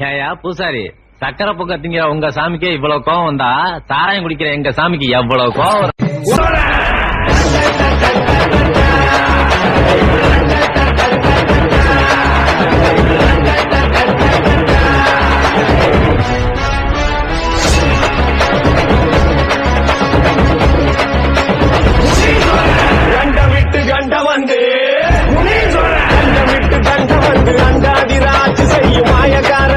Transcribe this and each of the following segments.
ஏயா பூசாரி சக்கரை பொக்க திங்கிற உங்க சாமிக்கே இவ்வளவு கோவம் வந்தா சாராயம் குடிக்கிற எங்க சாமிக்கு எவ்வளவு கோவம் கண்ட விட்டு கண்ட வந்து கண்ட விட்டு கண்ட வந்து மாயக்கார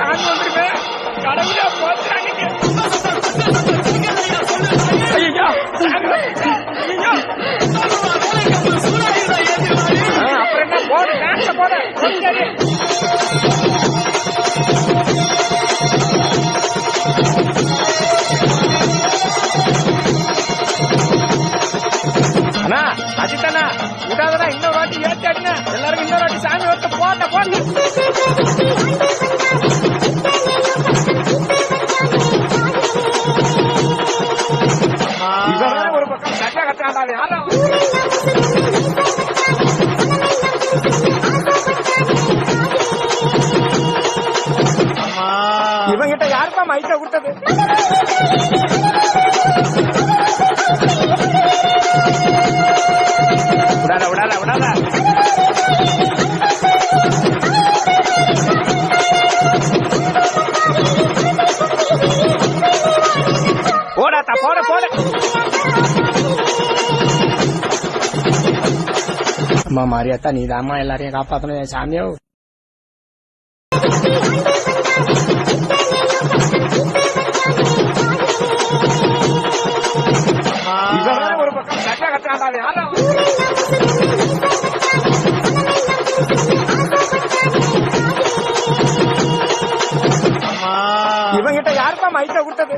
சாமி வந்துருமே. கடவுளா போச்சாங்க அப்புறம் என்ன? போடு டான்ஸ போடு. அண்ணா அஜித்தண்ணா விடாதடா இன்னொரு வாட்டி ஏத்தி அடிங்க எல்லாரும் இன்னொரு வாட்டி சாமி ஒருத்த போட்ட போட்ட. இவங்கிட்ட யாருப்பா மைக்க கொடுத்தது? விடாத விடாத விடாத. போடாத்தா போட போட. அம்மா மாரியாத்தா நீ தாம்மா எல்லாரையும் காப்பாத்தணும் என் சாமியோ இவன் ஒரு பக்கம் சரியா கத்துறாண்டா யாரும் இவங்கிட்ட யாருப்பா மைக்க கொடுத்தது